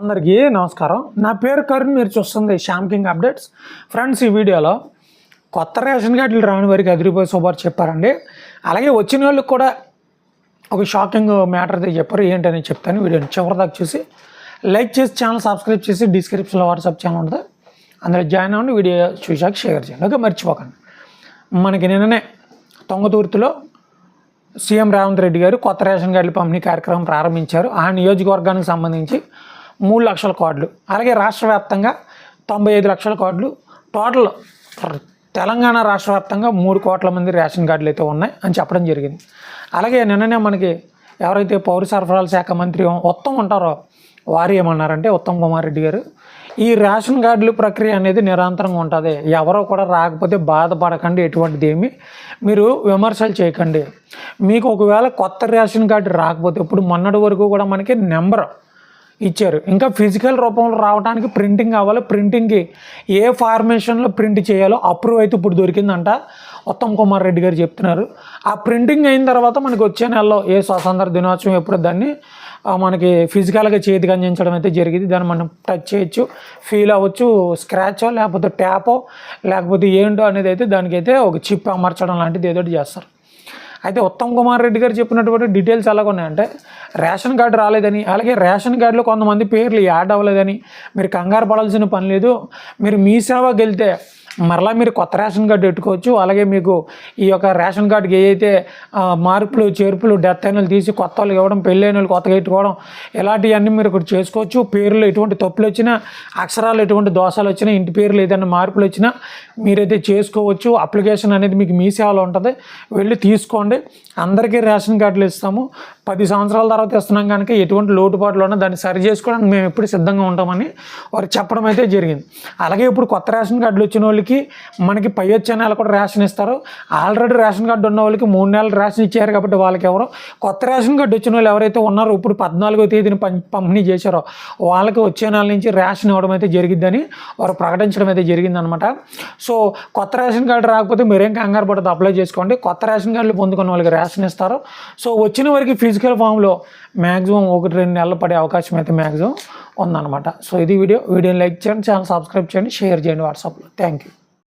అందరికీ నమస్కారం. నా పేరు కరుణ్ మీరు చూస్తుంది శ్యామ్ కింగ్ అప్డేట్స్. ఫ్రెండ్స్ ఈ వీడియోలో కొత్త రేషన్ కార్డులు రాని వారికి అదిరిపోయి శుభార్ చెప్పారండి. అలాగే వచ్చిన వాళ్ళకి కూడా ఒక షాకింగ్ మ్యాటర్ అయితే చెప్పారు. ఏంటని చెప్తాను వీడియోని చివరిదాకా చూసి. లైక్ చేసి ఛానల్ సబ్స్క్రైబ్ చేసి డిస్క్రిప్షన్లో వాట్సాప్ ఛానల్ ఉంటుంది. అందులో జాయిన్ అవ్వండి వీడియో చూశాక షేర్ చేయండి. ఓకే మర్చిపోకండి. మనకి నిన్ననే తొంగతూర్తిలో సీఎం రేవంత్ రెడ్డి గారు కొత్త రేషన్ కార్డుల పంపిణీ కార్యక్రమం ప్రారంభించారు. ఆ నియోజకవర్గానికి సంబంధించి మూడు లక్షల కార్డులు. అలాగే రాష్ట్ర వ్యాప్తంగా తొంభై ఐదు లక్షల కార్డులు. టోటల్ తెలంగాణ రాష్ట్ర వ్యాప్తంగా మూడు కోట్ల మంది రేషన్ కార్డులు అయితే ఉన్నాయి అని చెప్పడం జరిగింది. అలాగే నిన్ననే మనకి ఎవరైతే పౌర సరఫరాల శాఖ మంత్రి ఉత్తమ్ ఉంటారో వారు ఏమన్నారంటే ఉత్తమ్ కుమార్ రెడ్డి గారు ఈ రేషన్ కార్డులు ప్రక్రియ అనేది నిరంతరంగా ఉంటుంది. ఎవరో కూడా రాకపోతే బాధపడకండి ఎటువంటిది ఏమి. మీరు విమర్శలు చేయకండి. మీకు ఒకవేళ కొత్త రేషన్ కార్డు రాకపోతే ఇప్పుడు మొన్నటి వరకు కూడా మనకి నెంబర్ ఇచ్చారు. ఇంకా ఫిజికల్ రూపంలో రావడానికి ప్రింటింగ్ కావాలి ప్రింటింగ్కి ఏ ఫార్మేషన్లో ప్రింట్ చేయాలో అప్రూవ్ అయితే ఇప్పుడు దొరికిందంట. ఉత్తమ్ కుమార్ రెడ్డి గారు చెప్తున్నారు. ఆ ప్రింటింగ్ అయిన తర్వాత మనకి వచ్చే నెలలో ఏ స్వాతంత్ర దినోత్సవం ఎప్పుడు దాన్ని మనకి ఫిజికల్గా చేతికి అందించడం అయితే జరిగింది. దాన్ని మనం టచ్ చేయొచ్చు. ఫీల్ అవ్వచ్చు స్క్రాచో లేకపోతే ట్యాపో లేకపోతే ఏంటో అనేది అయితే దానికైతే ఒక చిప్ అమర్చడం లాంటిది ఏదో చేస్తారు. అయితే ఉత్తమ్ కుమార్ రెడ్డి గారు చెప్పినటువంటి డీటెయిల్స్ ఎలాగ ఉన్నాయంటే రేషన్ కార్డు రాలేదని అలాగే రేషన్ కార్డులో కొంతమంది పేర్లు యాడ్ అవ్వలేదని మీరు కంగారు పడాల్సిన పని లేదు. మీరు మీ సేవకి వెళ్తే మరలా మీరు కొత్త రేషన్ కార్డు పెట్టుకోవచ్చు. అలాగే మీకు ఈ యొక్క రేషన్ కార్డుకి ఏదైతే మార్పులు చేర్పులు డెత్ అయిన తీసి కొత్త వాళ్ళు ఇవ్వడం పెళ్ళైన వాళ్ళు కొత్తగా పెట్టుకోవడం ఇలాంటివన్నీ మీరు ఇక్కడ చేసుకోవచ్చు. పేర్లు ఎటువంటి తప్పులు వచ్చినా అక్షరాలు ఎటువంటి దోషాలు వచ్చినా ఇంటి పేర్లు ఏదైనా మార్పులు వచ్చినా మీరైతే చేసుకోవచ్చు. అప్లికేషన్ అనేది మీకు మీ సేవలో ఉంటుంది. వెళ్ళి తీసుకోండి. అందరికీ రేషన్ కార్డులు ఇస్తాము. పది సంవత్సరాల తర్వాత ఇస్తున్నాం కనుక ఎటువంటి లోటుపాట్లు ఉన్నా దాన్ని సరి చేసుకోవడానికి మేము ఎప్పుడు సిద్ధంగా ఉంటామని వారు చెప్పడం అయితే జరిగింది. అలాగే ఇప్పుడు కొత్త రేషన్ కార్డులు వచ్చిన వాళ్ళకి మనకి పై వచ్చే నెల కూడా రేషన్ ఇస్తారు. ఆల్రెడీ రేషన్ కార్డు ఉన్న వాళ్ళకి మూడు నెలలు రేషన్ ఇచ్చారు కాబట్టి వాళ్ళకి ఎవరో? కొత్త రేషన్ కార్డు వచ్చిన వాళ్ళు ఎవరైతే ఉన్నారో ఇప్పుడు పద్నాలుగో తేదీని పం- పంపిణీ చేశారో వాళ్ళకి వచ్చే నెల నుంచి రేషన్ ఇవ్వడం అయితే జరిగిద్దని వారు ప్రకటించడం అయితే జరిగిందనమాట. సో కొత్త రేషన్ కార్డు రాకపోతే మీరేం కంగారు పడదు అప్లై చేసుకోండి. కొత్త రేషన్ కార్డులు పొందుకున్న వాళ్ళకి రేషన్ ఇస్తారు. సో వచ్చిన వారికి ఫిజికల్ ఫామ్లో మ్యాక్సిమం ఒకటి రెండు నెలలు పడే అవకాశం అయితే మ్యాక్సిమం ఉందన్నమాట. సో ఇది వీడియో. వీడియోని లైక్ చేయండి ఛానల్ సబ్స్క్రైబ్ చేయండి షేర్ చేయండి వాట్సాప్లో. Thank you.